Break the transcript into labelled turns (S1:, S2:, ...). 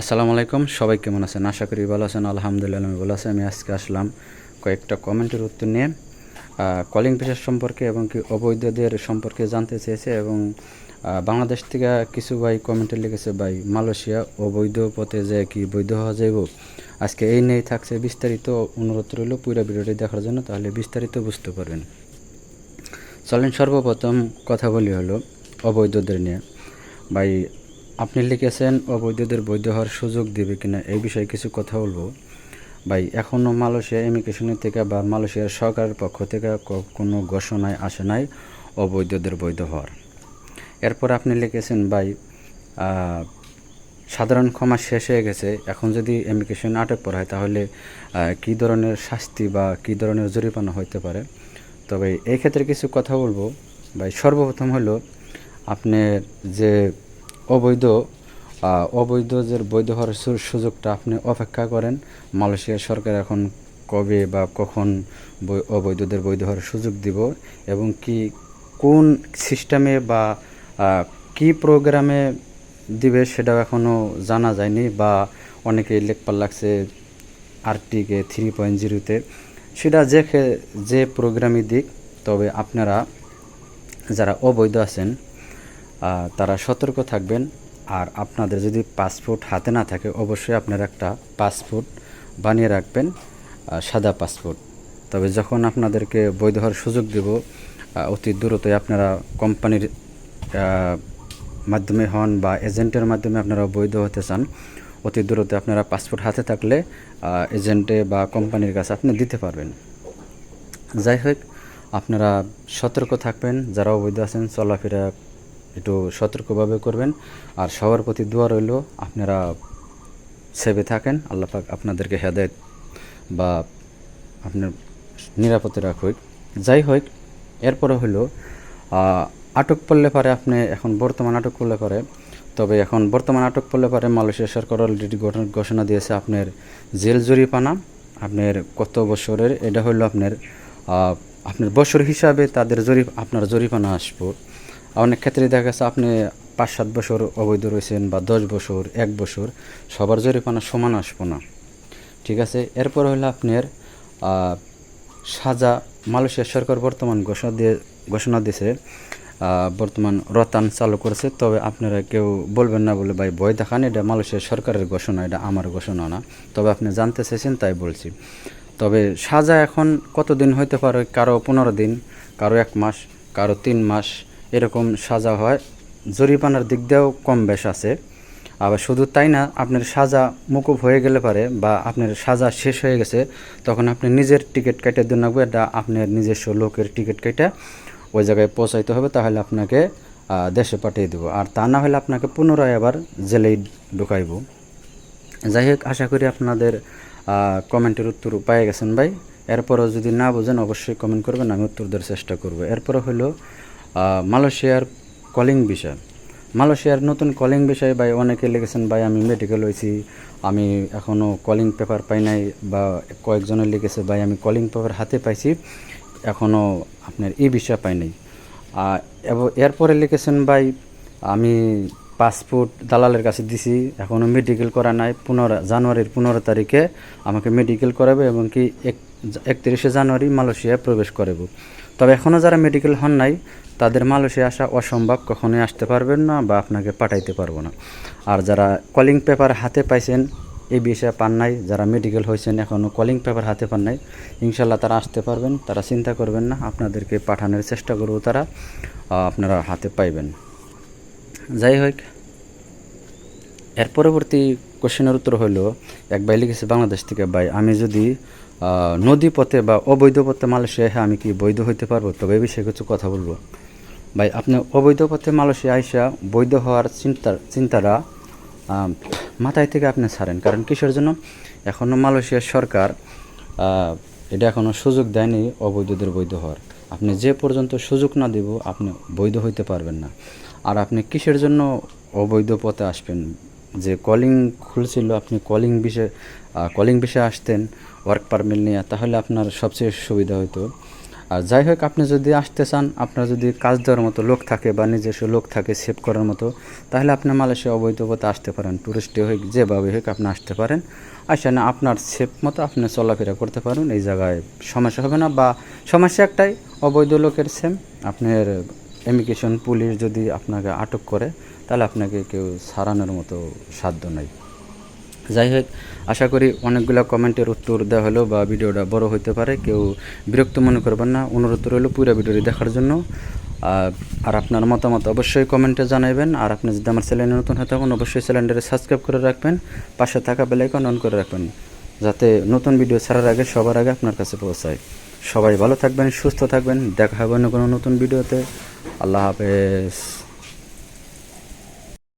S1: আসসালামু আলাইকুম, সবাই কেমন আছেন? আশা করি ভালো আছেন, আলহামদুলিল্লাহ আমি ভালো আছি। আমি আজকে আসলাম কয়েকটা কমেন্টের উত্তর নিয়ে। কলিং পেশার সম্পর্কে এবং কি অবৈধদের সম্পর্কে জানতে চেয়েছে এবং বাংলাদেশ থেকে কিছু ভাই কমেন্টে লিখেছে, ভাই, মালয়েশিয়া অবৈধ পথে যে কি বৈধ হওয়া যাইব? আজকে এই নিয়েই থাকছে বিস্তারিত অনুরোধ রইল পুরো ভিডিওটি দেখার জন্য, তাহলে বিস্তারিত বুঝতে পারবেন। চলেন সর্বপ্রথম কথা বলি হলো অবৈধদের নিয়ে। ভাই আপনি লিখেছেন, অবৈধদের বৈধ হওয়ার সুযোগ দেবে কিনা? এই বিষয়ে কিছু কথা বলব। ভাই এখনও মালয়েশিয়া ইমিগ্রেশনের থেকে বা মালয়েশিয়ার সরকারের পক্ষ থেকে কোনো ঘোষণায় আসে নাই, অবৈধদের বৈধ হওয়ার। এরপর আপনি লিখেছেন, ভাই সাধারণ ক্ষমা শেষ হয়ে গেছে। এখন যদি ইমিগ্রেশন আটক করা হয়, তাহলে কী ধরনের শাস্তি বা কী ধরনের জরিমানা হইতে পারে? তবে এই ক্ষেত্রে কিছু কথা বলব। ভাই, সর্বপ্রথম হলো আপনার যে অবৈধ অবৈধ যে বৈধ হওয়ার সুযোগটা আপনি অপেক্ষা করেন, মালয়েশিয়া সরকার এখন কবে বা কখন অবৈধদের বৈধ হওয়ার সুযোগ দিব এবং কি, কোন সিস্টেমে বা কি প্রোগ্রামে দিবে সেটাও এখনও জানা যায়নি বা অনেকে লেখপার লাগছে আরটিকে থ্রি পয়েন্ট জিরোতে। সেটা যে যে প্রোগ্রামই দিক, তবে আপনারা যারা অবৈধ আছেন তারা সতর্ক থাকবেন। আর আপনাদের যদি পাসপোর্ট হাতে না থাকে, অবশ্যই আপনারা একটা পাসপোর্ট বানিয়ে রাখবেন সাদা পাসপোর্ট। তবে যখন আপনাদেরকে বৈধ হওয়ার সুযোগ দেব অতি দ্রুতই আপনারা কোম্পানির মাধ্যমে হন বা এজেন্টের মাধ্যমে আপনারা বৈধ হতে চান, অতি দ্রুত আপনারা পাসপোর্ট হাতে থাকলে এজেন্টে বা কোম্পানির কাছে আপনি দিতে পারবেন। যাই হোক, আপনারা সতর্ক থাকবেন, যারা অবৈধ আছেন, চলাফেরা একটু সতর্কভাবে করবেন। আর সবার প্রতি দোয়া রইল, আপনারা সেভে থাকেন। আল্লাহ পাক আপনাদেরকে হেদায়ত বা আপনার নিরাপদে রাখুক। যাই হোক, এরপরে হলো আটক পড়লে পারে আপনি এখন বর্তমান আটক করলে পারে, তবে এখন বর্তমান আটক করলে পারে মালয়েশিয়া সরকার অলরেডি ঘোষণা দিয়েছে আপনার জেল জরিপানা আপনার কত বছরের, এটা হলো আপনার আপনার বছর হিসাবে তাদের জরিপ আপনার জরিপানা আসব। অনেক ক্ষেত্রে দেখা গেছে আপনি পাঁচ সাত বছর অবৈধ রয়েছেন বা দশ বছর, এক বছর, সবার জরিপানা সমান আসব না। ঠিক আছে? এরপর হলো আপনার সাজা মালয়েশিয়া সরকার বর্তমান ঘোষণা দিয়ে, ঘোষণা দিয়েছে বর্তমান রতান চালু করেছে। তবে আপনারা কেউ বলবেন না বলে, ভাই, ভয় দেখান, এটা মালয়েশিয়া সরকারের ঘোষণা, এটা আমার ঘোষণা না। তবে আপনি জানতে চেয়েছেন, তাই বলছি। তবে সাজা এখন কতদিন হইতে পারে? কারও পনেরো দিন, কারও এক মাস, কারও তিন মাস এরকম সাজা হয়। জরিপানার দিক দিয়েও কম বেশ আছে। আবার শুধু তাই না, আপনার সাজা মুকুব হয়ে গেলে পারে বা আপনার সাজা শেষ হয়ে গেছে, তখন আপনি নিজের টিকিট কেটে দিন রাখব এটা আপনার নিজস্ব লোকের টিকিট কেটে ওই জায়গায় পৌঁছাইতে হবে, তাহলে আপনাকে দেশে পাঠিয়ে দেবো। আর তা না হলে আপনাকে পুনরায় আবার জেলেই ঢুকাইবো। যাই হোক, আশা করি আপনাদের কমেন্টের উত্তর পেয়ে গেছেন ভাই। এরপরও যদি না বোঝেন, অবশ্যই কমেন্ট করবেন, আমি উত্তর দেওয়ার চেষ্টা করব। এরপরে হলো মালয়েশিয়ার কলিং বিষয় মালয়েশিয়ার নতুন কলিং বিষয়ে ভাই অনেকে লিখেছেন, ভাই, আমি মেডিকেল হয়েছি, আমি এখনও কলিং পেপার পাই নাই। বা কয়েকজনে লিখেছে, ভাই, আমি কলিং পেপার হাতে পাইছি এখনও আপনার ই বিষয় পাই নাই। এবং, এরপরে লিখেছেন, ভাই, আমি পাসপোর্ট দালালের কাছে দিছি এখনও মেডিকেল করা নাই। পনেরো, জানুয়ারির পনেরো তারিখে আমাকে মেডিকেল করাবে এবং কি এক, একত্রিশে জানুয়ারি মালয়েশিয়ায় প্রবেশ করাবো। তবে এখনও যারা মেডিকেল হন নাই, তাদের মালয়েশিয়া আসা অসম্ভব, কখনোই আসতে পারবেন না বা আপনাকে পাঠাইতে পারব না। আর যারা কলিং পেপার হাতে পাইছেন, এই বিষয়ে পান নাই, যারা মেডিকেল হয়েছেন এখনও কলিং পেপার হাতে পান নাই ইনশাল্লাহ তারা আসতে পারবেন, তারা চিন্তা করবেন না, আপনাদেরকে পাঠানোর চেষ্টা করব তারা আপনারা হাতে পাইবেন। যাই হোক এর পরবর্তী কোশ্চেনের উত্তর হলো, এক ভাই লিখেছে, বাংলাদেশ থেকে ভাই, আমি যদি নদী পথে বা অবৈধ পথে মালয়েশিয়া হ্যাঁ আমি কি বৈধ হইতে পারব? তবে এই বিষয়ে কিছু কথা বলব। ভাই, আপনি অবৈধ পথে মালয়েশিয়া আইসা বৈধ হওয়ার চিন্তা, চিন্তারা মাথায় থেকে আপনি ছাড়েন। কারণ কিসের জন্য? এখনও মালয়েশিয়ার সরকার এটা এখনও সুযোগ দেয়নি অবৈধদের বৈধ হওয়ার। আপনি যে পর্যন্ত সুযোগ না দেব, আপনি বৈধ হইতে পারবেন না। আর আপনি কিসের জন্য অবৈধ পথে আসবেন? যে কলিং খুলছিল, আপনি কলিং বিষয়ে কলিং বিষয়ে আসতেন ওয়ার্ক পারমিট নিয়ে, তাহলে আপনার সবচেয়ে সুবিধা হতো আর যাই হোক, আপনি যদি আসতে চান, আপনার যদি কাজ দেওয়ার মতো লোক থাকে বা নিজস্ব লোক থাকে সেভ করার মতো, তাহলে আপনি মালয়েশিয়া অবৈধ পথে আসতে পারেন। ট্যুরিস্টে হোক, যেভাবে হোক আপনি আসতে পারেন। আসে না, আপনার সেফ মতো আপনি চলাফেরা করতে পারেন, এই জায়গায় সমস্যা হবে না বা সমস্যা একটাই, অবৈধ লোকের সেম আপনার ইমিগ্রেশন পুলিশ যদি আপনাকে আটক করে, তাহলে আপনাকে কেউ সারানোর মতো সাধ্য নাই। যাই হোক, আশা করি অনেকগুলো কমেন্টের উত্তর দেওয়া হলো বা ভিডিওটা বড় হতে পারে, কেউ বিরক্ত মনে করবেন না। অনুরোধ রইল পুরো ভিডিওটি দেখার জন্য। আর আপনার মতামত অবশ্যই কমেন্টে জানাবেন আর আপনি যদি আমার চ্যানেলে নতুন হয়ে থাকুন, অবশ্যই চ্যানেলটাকে সাবস্ক্রাইব করে রাখবেন। পাশে থাকা বেলাইকন অন করে রাখবেন, যাতে নতুন ভিডিও ছাড়ার আগে সবার আগে আপনার কাছে পৌঁছায়। সবাই ভালো থাকবেন সুস্থ থাকবেন দেখা হবে অন্য কোনো নতুন ভিডিওতে। আল্লাহ হাফেজ।